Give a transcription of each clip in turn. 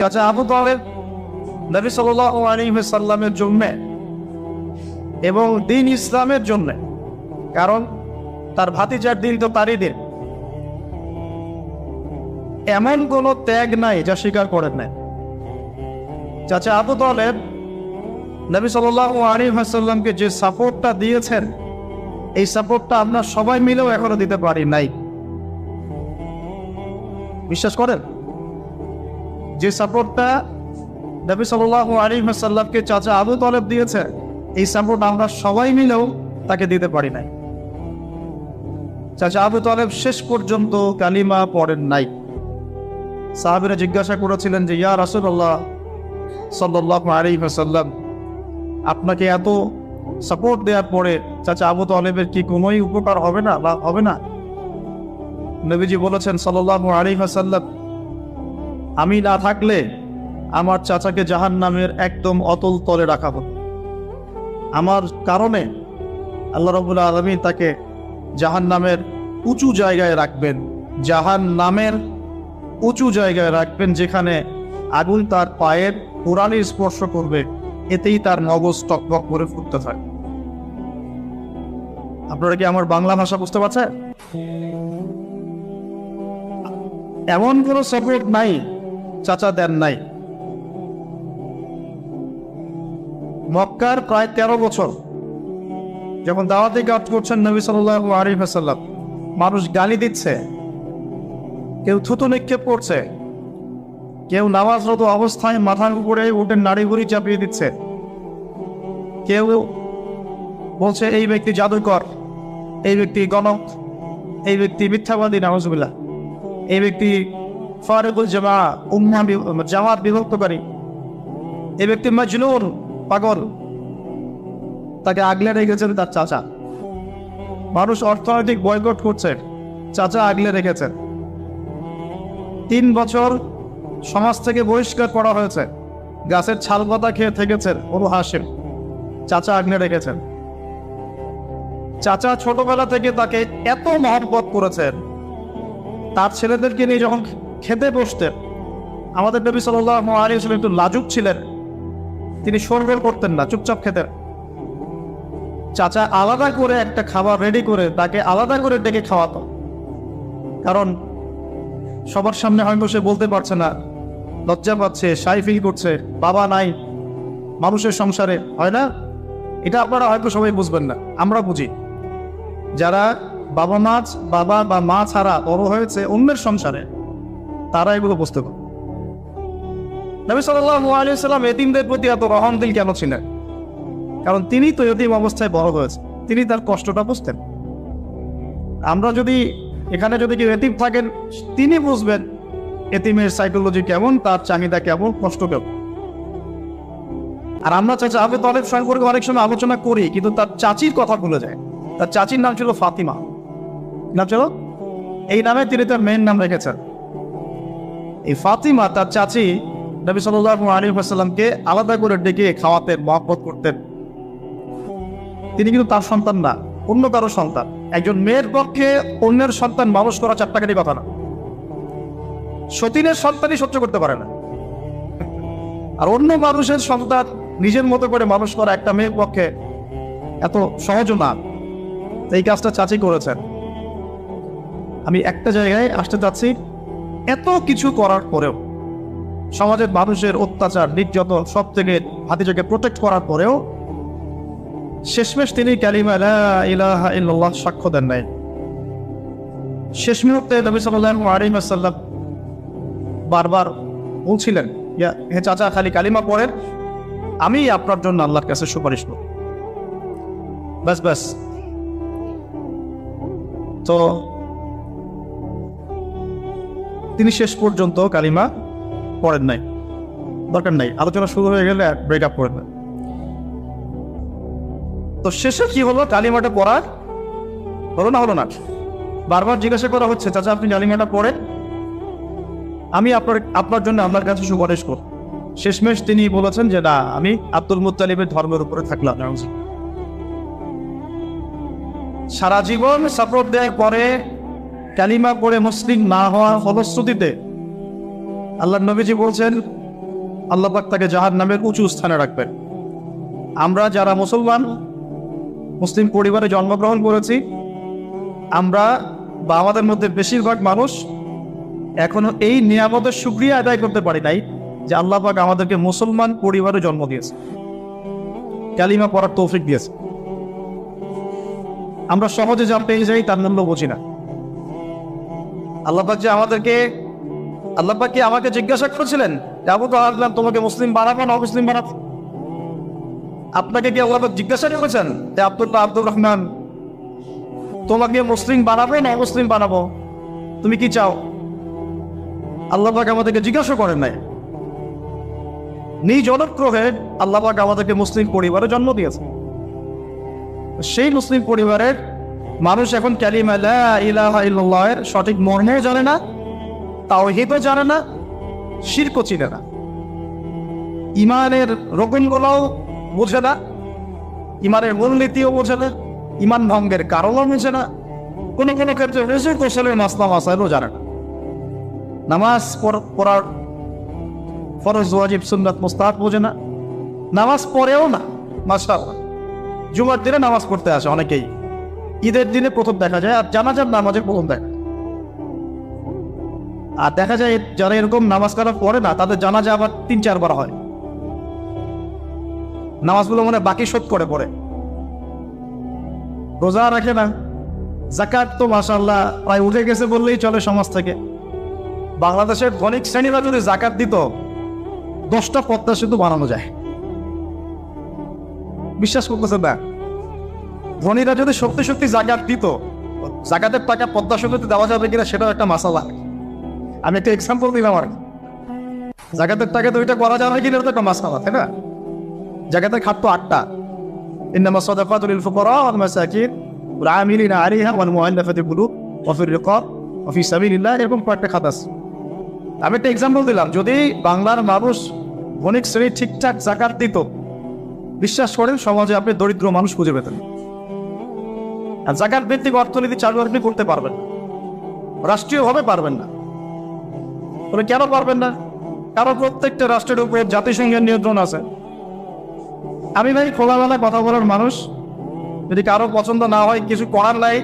চাচা আবু তালেব নবী সাল্লামের জন্য এবং দিন ইসলামের জন্য, কারণ তার ভাতিজার দিন তো তারই দিন। এমন কোনো ত্যাগ নাই যা স্বীকার করেন নাই। চাচা আবু তালেব নবী সাল্লাহ আলী সাল্লামকে যে সাপোর্টটা দিয়েছেন, এই সাপোর্টটা আমরা সবাই মিলেও এখনও দিতে পারি নাই। বিশ্বাস করেন? যে সাপোর্টটা নবী সাল্লাহ সাল্লামকে চাচা আবু তলেব দিয়েছে, এই সাপোর্ট আমরা সবাই মিলেও তাকে দিতে পারি নাই। চাচা আবু তলেব শেষ পর্যন্ত কালিমা পড়েন নাই। সাহাবিরা জিজ্ঞাসা করেছিলেন যে, ইয়া রাসুল্লাহ সাল্লাহ আলী সাল্লাম আপনাকে এত সাপোর্ট দেওয়ার পরে চাচা আবু তলেবের কি কোনোই উপকার হবে না হবে না? নবীজি বলেছেন সাল্লাহ সাল্লাম আমি না থাকলে আমার চাচাকে জাহান নামের একদম অতল তলে রাখা হতো। আমার কারণে আল্লাহ রবুল্লা আলমী তাকে জাহান নামের উঁচু জায়গায় রাখবেন জাহান নামের উঁচু জায়গায় রাখবেন যেখানে আগুন তার পায়ের পুরাণে স্পর্শ করবে, এতেই তার মগজ টকবক করে ফুটতে থাকে। আপনারা কি আমার বাংলা ভাষা বুঝতে পারছেন? এমন কোনো সাপোর্ট নাই চাচা দেন নাই। মক্কার প্রায় তেরো বছর যখন দাওয়াতি কাজ করছেন নবী সাল্লাহ আরিফ সাল্লাম মানুষ গালি দিচ্ছে, কেউ থুতু নিক্ষেপ করছে, কেউ নামাজরত অবস্থায় মাথার উপরে উঠে নাড়ি গুড়ি চাপিয়ে দিচ্ছে, কেউ বলছে, এই ব্যক্তি জাদুকর, এই ব্যক্তি গণক, এই ব্যক্তি মিথ্যাবাদী নামাজুবিল্লাহ এই ব্যক্তি ফারুকুল জামা, উম্মা জামাত বিভক্তকারী। এই ব্যক্তি মজনুর, পাগল। তাকে আগলে রেখেছেন তার চাচা। মানুষ অর্থনৈতিক বয়কট করছে, চাচা আগলে রেখেছেন। তিন বছর সমাজ থেকে বহিষ্কার করা হয়েছে। গাছের ছাল পাতা খেয়ে থেকেছেন অনু হাসিম। চাচা আগলে রেখেছেন। চাচা ছোটবেলা থেকে তাকে এত মহব্বত করেছেন। তার ছেলেদেরকে নিয়ে যখন খেতে বসতেন আমাদের নবী সাল্লাহ আলী একটু লাজুক ছিলেন। তিনি সরবেল করতেন না, চুপচাপ খেতেন। চাচা আলাদা করে একটা খাবার রেডি করে তাকে আলাদা করে ডেকে খাওয়াতো। কারণ সবার সামনে হয়তো সে বলতে পারছে না, লজ্জা পাচ্ছে, সাই ফিল করছে, বাবা নাই, মানুষের সংসারে, হয় না? এটা আপনারা হয়তো সবাই বুঝবেন না, আমরা বুঝি। যারা বাবা মাছ বাবা বা মা ছাড়া বড় হয়েছে অন্যের সংসারে তারা এগুলো বুঝতে পারে নবী সাল্লাম এতিমদের প্রতি এত রহমদিল কেন ছিলেন? কারণ তিনি তো এতিম অবস্থায় বড় হয়েছে তিনি তার কষ্টটা বুঝতেন। আমরা যদি এখানে যদি কেউ এতিম থাকেন, তিনি বুঝবেন এতিমের সাইকোলজি কেমন, তার চাহিদা কেমন, কষ্ট কেমন। আর আমরা চাচা আবু তলেব সম্পর্কে অনেক সময় আলোচনা করি, কিন্তু তার চাচির কথা ভুলে যায়। তার চাচির নাম ছিল ফাতিমা। নাম ছিল? এই নামে তিনি তার মেয়ের নাম রেখেছেন। এই ফাতিমা তার চাচি নবী সাল্লাহ আলী সাল্লামকে আলাদা করে ডেকে খাওয়াতেন মহব্বত করতেন। তিনি কিন্তু তার সন্তান না, অন্য কারও সন্তান। একজন মেয়ের পক্ষে অন্যের সন্তান মানুষ করা চারটাকারই কথা না। সতীনের সন্তানই সহ্য করতে পারে না। আর অন্য মানুষের সন্তান নিজের মতো করে মানুষ করা একটা মেয়ের পক্ষে এত সহজও না। এই কাজটা চাচি করেছেন। আমি একটা জায়গায় আসতে চাচ্ছি এত কিছু করার পরেও, সমাজের মানুষের অত্যাচার, নির্যাতন সব থেকে ভাতিজাকে প্রোটেক্ট করার পরেও, শেষমেশ তিনি ইল্লাল্লাহ সাক্ষ্য দেন নাই। শেষ মুহূর্তে নবী ওয়াসাল্লাম বারবার বলছিলেন হে চাচা, খালি কালিমা পড়েন, আমি আপনার জন্য আল্লাহর কাছে সুপারিশ করব। ব্যাস ব্যাস। তো তিনি শেষ পর্যন্ত কালিমা পড়েন নাই। দরকার নাই, আলোচনা শুরু হয়ে গেলে ব্রেকআপ করে দেন। তো শেষে কি হলো কালিমাটা পড়ার? হলো না হলো না? বারবার জিজ্ঞাসা করা হচ্ছে, চাচা, আপনি কালিমাটা পড়েন? আমি আপনার আপনার জন্য আপনার কাছে সুপারিশ করব। শেষমেশ তিনি বলেছেন যে, না, আমি আব্দুল মুত্তালিবের ধর্মের উপরে থাকলাম। সারা জীবন সাপোর্ট দেওয়ার পরে কালিমা পড়ে মুসলিম না হওয়ার ফলশ্রুতিতে আল্লাহ নবীজি বলছেন, আল্লাহ পাক তাকে জাহার নামের উঁচু স্থানে রাখবেন। আমরা যারা মুসলমান, মুসলিম পরিবারে জন্মগ্রহণ করেছি, আমরা বা আমাদের মধ্যে বেশিরভাগ মানুষ এখনও এই নিয়ামতের সুক্রিয়া আদায় করতে পারি নাই যে আল্লাহ পাক আমাদেরকে মুসলমান পরিবারে জন্ম দিয়েছে। কালিমা পড়ার তৌফিক দিয়েছে। আমরা সহজে যা পেয়ে যাই তার মূল্য বুঝি না। আল্লাপাক আমাদেরকে আল্লাপাক আমাকে জিজ্ঞাসা করেছিলেন আবু তাহলাম তোমাকে মুসলিম বানাবো না মুসলিম বানাবো? আপনাকে কি আল্লাপাক জিজ্ঞাসা করেছেন যে, আব্দুল্লাহ আব্দুর রহমান, তোমাকে মুসলিম বানাবো না মুসলিম বানাবো? তুমি কি চাও? আল্লাপাক আমাদেরকে জিজ্ঞাসা করেন নাই। নিজ অনুগ্রহে আল্লাপাক আমাদেরকে মুসলিম পরিবারে জন্ম দিয়েছে সেই মুসলিম পরিবারের মানুষ এখন ক্যালিমা লা ইলাহা সঠিক মর্মও জানে না তাও তাওহীদও জানে না, শিরকও চিনে না। ইমানের রকমগুলোও বোঝে না, ইমানের মূলনীতিও বোঝে না, ইমান ভঙ্গের কারণও বোঝে না, কোনো কোনো ক্ষেত্রে রেজে কৌশলের মাসলা মাসাইলও জানে না। নামাজ পড়- পড়ার ফরজ, ওয়াজিব, সুন্নাত, মুস্তাহাব বোঝে না, নামাজ পড়েও না, মাশাআল্লাহ। জুমার দিনে নামাজ পড়তে আসে অনেকেই। ঈদের দিনে প্রথম দেখা যায়, আর জানাজার নামাজের প্রথম দেখা আর দেখা যায়, যারা এরকম নামাজ কারা পড়ে না, তাদের জানাজা আবার তিন চারবার হয়। নামাজগুলো মানে বাকি শোধ করে পড়ে। রোজা রাখে না। জাকাত তো মাসাল্লাহ প্রায় উঠে গেছে বললেই চলে সমাজ থেকে। বাংলাদেশের ধনিক শ্রেণীরা যদি জাকাত দিত, দশটা পদ্মা সেতু বানানো যায়। বিশ্বাস করতেছেন না? ধনীরা যদি সত্যি সত্যি জাকাত দিত জাকাতের টাকা পদ্মা সেতুতে দেওয়া যাবে কিনা সেটাও একটা মাসালা। আমি একটা এক্সাম্পল দিলাম আর কি। জাকাতের টাকা তো ওইটা করা যাবে কিনা তো একটা মাসালা, তাই না? জাকাতের খাত তো আটটা মাসাকিন ওয়াল আমিলিনা আলাইহা ওয়াল মুআল্লাফাতি কুলুব, ওয়া ফির রিকাব ওয়া ফি সাবিলিল্লাহ, এরকম কয়েকটা খাত আছে। আমি একটা এক্সাম্পল দিলাম, যদি বাংলার মানুষ ধনিক শ্রেণি ঠিকঠাক জাকাত দিত, বিশ্বাস করেন সমাজে আপনি দরিদ্র মানুষ খুঁজে পেতেন। আর জাকাত ভিত্তিক অর্থনীতি চালু আপনি করতে পারবেন। রাষ্ট্রীয়ভাবে পারবেন না। তবে কেন পারবেন না? কারণ প্রত্যেকটা রাষ্ট্রের উপর জাতিসংঘের নিয়ন্ত্রণ আছে। আমি ভাই খোলামেলা কথা বলার মানুষ। যদি কারও পছন্দ না হয়, কিছু করার নাই,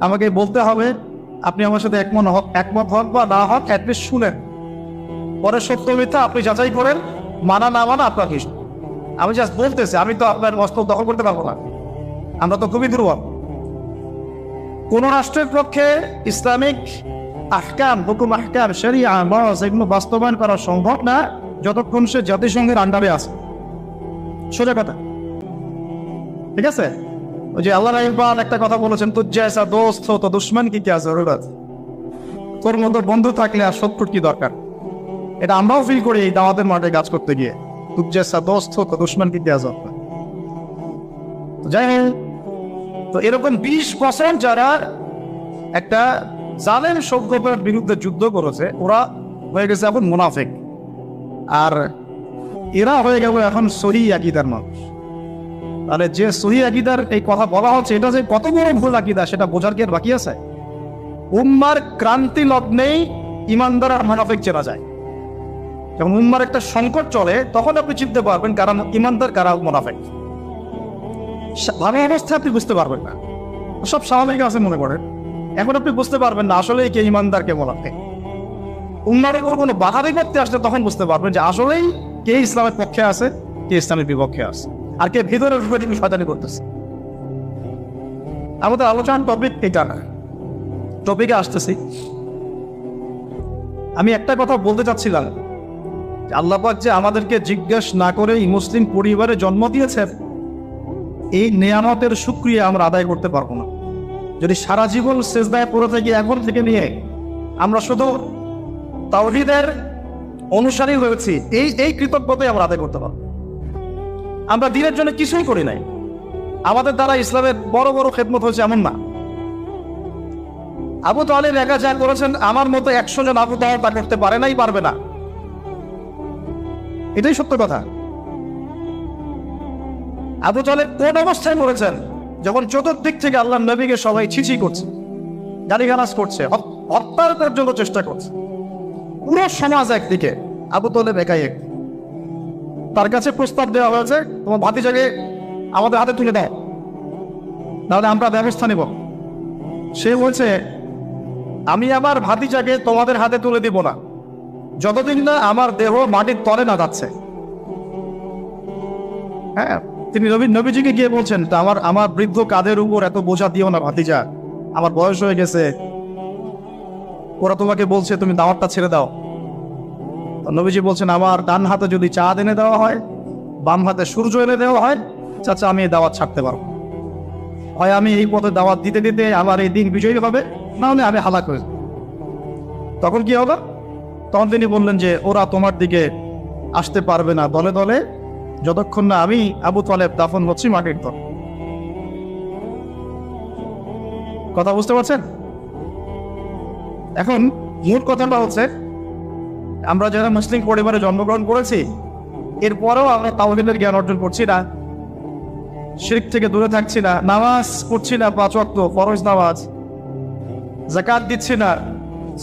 আমাকে বলতে হবে, আপনি আমার সাথে একমত হক একমত হক বা না হক অ্যাটলিস্ট শুনেন। পরে সত্য মিথ্যা আপনি যাচাই করেন, মানা না মানা আপনার কিছু আমি জাস্ট বলতেছি, আমি তো আপনার মস্তক দখল করতে পারব না। আমরা তো খুবই দুর্বল। কোন রাষ্ট্রের পক্ষে ইসলামিক আহকাম, হুকুম আহকাম সেগুলো বাস্তবায়ন করা সম্ভব না যতক্ষণ সে জাতিসংঘের আন্ডারে আছে। সোজা কথা। ঠিক আছে? ওই যে আল্লাহ রাহিবাল একটা কথা বলেছেন তুজ্জায়সা দোস্ত তো দুশ্মন কি কি আছে রবিবাদ তোর মতো বন্ধু থাকলে আর শত্রুর কি দরকার? এটা আমরাও ফিল করি এই দাওয়াতের মাঠে কাজ করতে গিয়ে। তুর তুজ্জায়সা দোস্ত তো দুশ্মন কি কি আছে? যাই হোক তো এরকম বিশ পার্সেন্ট যারা একটা জালেম সভ্যতার বিরুদ্ধে যুদ্ধ করেছে, ওরা হয়ে গেছে এখন মুনাফেক। আর এরা হয়ে গেল এখন সহি আকিদার মানুষ। তাহলে যে সহি আকিদার এই কথা বলা হচ্ছে, এটা যে কত বড় ভুল আকিদা, সেটা বোঝার কি বাকি আছে? উম্মার ক্রান্তি লগ্নেই ইমানদার আর মুনাফেক চেনা যায়। যখন উম্মার একটা সংকট চলে, তখন আপনি চিনতে পারবেন কারা ইমানদার, কারা মুনাফেক। ভালো অবস্থায় আপনি বুঝতে পারবেন না। সব স্বাভাবিক আছে মনে করেন। এখন আপনি বুঝতে পারবেন না আসলে কে ইমানদার কে মোনাফেক উন্নয়নের উপর কোনো বাধা বিপত্তি আসলে তখন বুঝতে পারবেন যে আসলেই কে ইসলামের পক্ষে আছে, কে ইসলামের বিপক্ষে আছে, আর কে ভিতরের রূপে তিনি শয়তানি করতেছে। আমাদের আলোচনা টপিক এটা না। টপিকে আসতেছি। আমি একটা কথা বলতে চাচ্ছিলাম। আল্লাপাক যে আমাদেরকে জিজ্ঞেস না করেই মুসলিম পরিবারে জন্ম দিয়েছেন এই নেয়ামতের সুক্রিয়া আমরা আদায় করতে পারব না। যদি সারা জীবন সেজদায় পড়ে থাকি এখন থেকে নিয়ে, আমরা শুধু তাওহিদের অনুসারী হয়েছি, এই এই কৃতজ্ঞতাই আমরা আদায় করতে পারব। আমরা দিনের জন্য কিছুই করি নাই। আমাদের দ্বারা ইসলামের বড় বড় খেদমত হয়েছে এমন না। আবু তালেব একা যা করেছেন, আমার মতো একশো জন আবু তালেব তা করতে পারে নাই, পারবে না। এটাই সত্য কথা। আবু তালেব কোন অবস্থায় মরেছেন? যখন চতুর্দিক থেকে আল্লাহ নবীকে সবাই ছিছি করছে, গালিগালাজ করছে, হত- হত্যার পর্যন্ত চেষ্টা করছে। পুরো সমাজ একদিকে আবু তালেব একাই এক। তার কাছে প্রস্তাব দেওয়া হয়েছে, তোমার ভাতিজাকে আমাদের হাতে তুলে দেয় তাহলে আমরা ব্যবস্থা নেব। সে বলছে, আমি আমার ভাতিজাকে তোমাদের হাতে তুলে দিব না। যতদিন না আমার দেহ মাটির তলে না যাচ্ছে। হ্যাঁ তিনি নবী নবীজিকে গিয়ে বলছেন, তা আমার আমার বৃদ্ধ কাদের উপর এত বোঝা দিও না ভাতিজা? আমার বয়স হয়ে গেছে। ওরা তোমাকে বলছে, তুমি দাওয়াতটা ছেড়ে দাও। নবীজি বলছেন, আমার ডান হাতে যদি চা এনে দেওয়া হয়, বাম হাতে সূর্য এনে দেওয়া হয়, চাচা, আমি এই দাওয়াত ছাড়তে পারব। হয় আমি এই পথে দাওয়াত দিতে দিতে আমার এই দিন বিজয়ী হবে, না হলে আমি হালাক হয়ে তখন কি হবে তখন তিনি বললেন যে, ওরা তোমার দিকে আসতে পারবে না, দলে দলে যতক্ষণ না আমি আবু তলেব দাফন হচ্ছি মাটির তল কথা বুঝতে পারছেন? এখন মূল কথাটা হচ্ছে, আমরা যারা মুসলিম পরিবারে জন্মগ্রহণ করেছি, এরপরেও আমরা তাওহিদের জ্ঞান অর্জন করছি না, শিরক থেকে দূরে থাকছি না, নামাজ পড়ছি না পাঁচ ওয়াক্ত, ফরজ নামাজ জাকাত দিচ্ছি না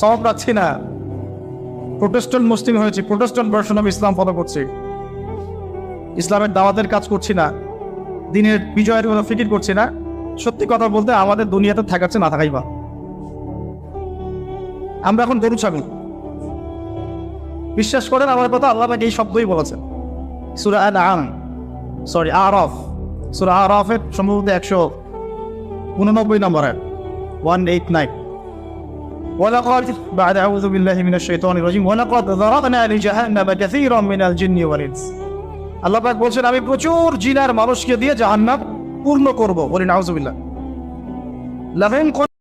সব রাখছি না। প্রোটেস্ট্যান্ট মুসলিম হয়েছি, Protestant version of Islam follow করছি। ইসলামের দাওয়াতের কাজ করছি না দিনের বিজয়ের কোনো ফিকির করছি না সত্যি কথা বলতে আমাদের দুনিয়াতে থাকাচ্ছে না থাকাই বা আমরা এখন গরু ছাগল বিশ্বাস করেন আমার কথা আল্লাহ পাক এই শব্দই বলেছেন সুরা আন আম সরি আর অফ সুরা আর অফের সম্ভবত একশো উননব্বই নম্বরের ওয়ান এইট নাইন ولقد بعد أعوذ بالله من الشيطان الرجيم ولقد ذرأنا لجهنم كثيرا من الجن والإنس আল্লাহ পাক বলছেন আমি প্রচুর জিনার মানুষকে দিয়ে জাহান্নাম পূর্ণ করব। বলি নাউজুবিল্লাহ। লাহুম